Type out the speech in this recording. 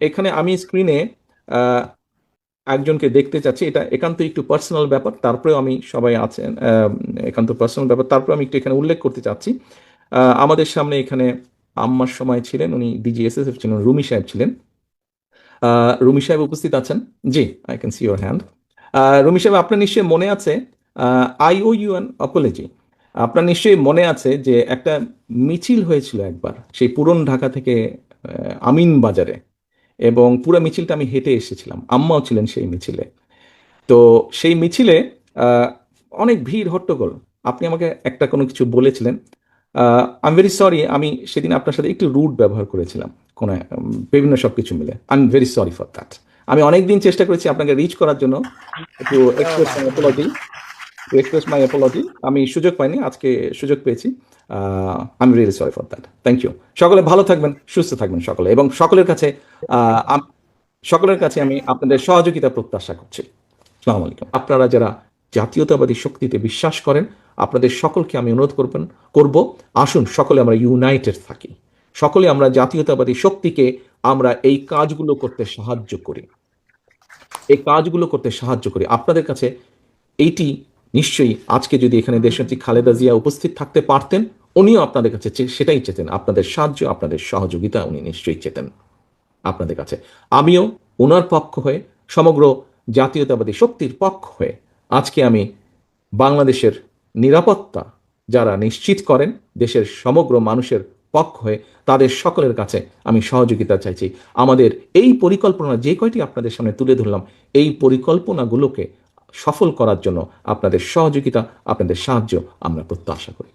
এখানে আমি স্ক্রিনে একজনকে দেখতে চাচ্ছি। এটা একান্ত একটু পার্সোনাল ব্যাপার, তারপরেও আমি সবাই আছেন একান্ত পার্সোনাল ব্যাপার। তারপরে আমি একটু এখানে উল্লেখ করতে চাচ্ছি। আমাদের সামনে এখানে আম্মার সময় ছিলেন, উনি ডিজিএসএসএফ ছিলেন রুমি সাহেব ছিলেন। রুমি সাহেব উপস্থিত আছেন? জি I can see your hand Rumi সাহেব, আপনার নিশ্চয়ই মনে আছে I owe you an apology আপনার নিশ্চয়ই মনে আছে যে একটা মিছিল হয়েছিল একবার, সেই পুরন ঢাকা থেকে আমিন বাজারে এবং পুরো মিছিলটা আমি হেঁটে এসেছিলাম। আম্মাও ছিলেন সেই মিছিলে। তো সেই মিছিলে অনেক ভিড় হট্টগোল। আপনি আমাকে একটা কোনো কিছু বলেছিলেন। আই এম ভেরি সরি আমি সেদিন আপনার সাথে একটু রুট ব্যবহার করেছিলাম কোনো বিভিন্ন সব কিছু মিলে। I am very sorry for that আমি অনেকদিন চেষ্টা করেছি আপনাকে রিচ করার জন্য। একটু express to express my apology আমি সুযোগ পাইনি, আজকে সুযোগ পেয়েছি। I am really sorry for that thank you সকলে ভালো থাকবেন, সুস্থ থাকবেন সকলে। এবং সকলের কাছে সকলের কাছে আমি আপনাদের সহযোগিতা প্রত্যাশা করছি। সালাম আলাইকুম। আপনারা যারা জাতীয়তাবাদী শক্তিতে বিশ্বাস করেন, আপনাদের সকলকে আমি অনুরোধ করবেন, করব, আসুন সকলে আমরা ইউনাইটেড থাকি। সকলে আমরা জাতীয়তাবাদী শক্তিকে আমরা এই কাজগুলো করতে সাহায্য করি। এই কাজগুলো করতে সাহায্য করি। আপনাদের কাছে এইটি নিশ্চয়ই আজকে যদি এখানে দেশনেত্রী খালেদা জিয়া উপস্থিত থাকতে পারতেন, উনিও আপনাদের কাছে সেটাই চেতেন। আপনাদের সাহায্য, আপনাদের সহযোগিতা উনি নিশ্চয়ই চেতেন আপনাদের কাছে। আমিও ওনার পক্ষ হয়ে, সমগ্র জাতীয়তাবাদী শক্তির পক্ষ হয়ে, আজকে আমি বাংলাদেশের নিরাপত্তা যারা নিশ্চিত করেন, দেশের সমগ্র মানুষের পক্ষ হয়ে, তাদের সকলের কাছে আমি সহযোগিতা চাইছি। আমাদের এই পরিকল্পনা, যে কয়টি আপনাদের সামনে তুলে ধরলাম, এই পরিকল্পনাগুলোকে সফল করার জন্য আপনাদের সহযোগিতা আপনাদের সাহায্য আমরা প্রত্যাশা করি।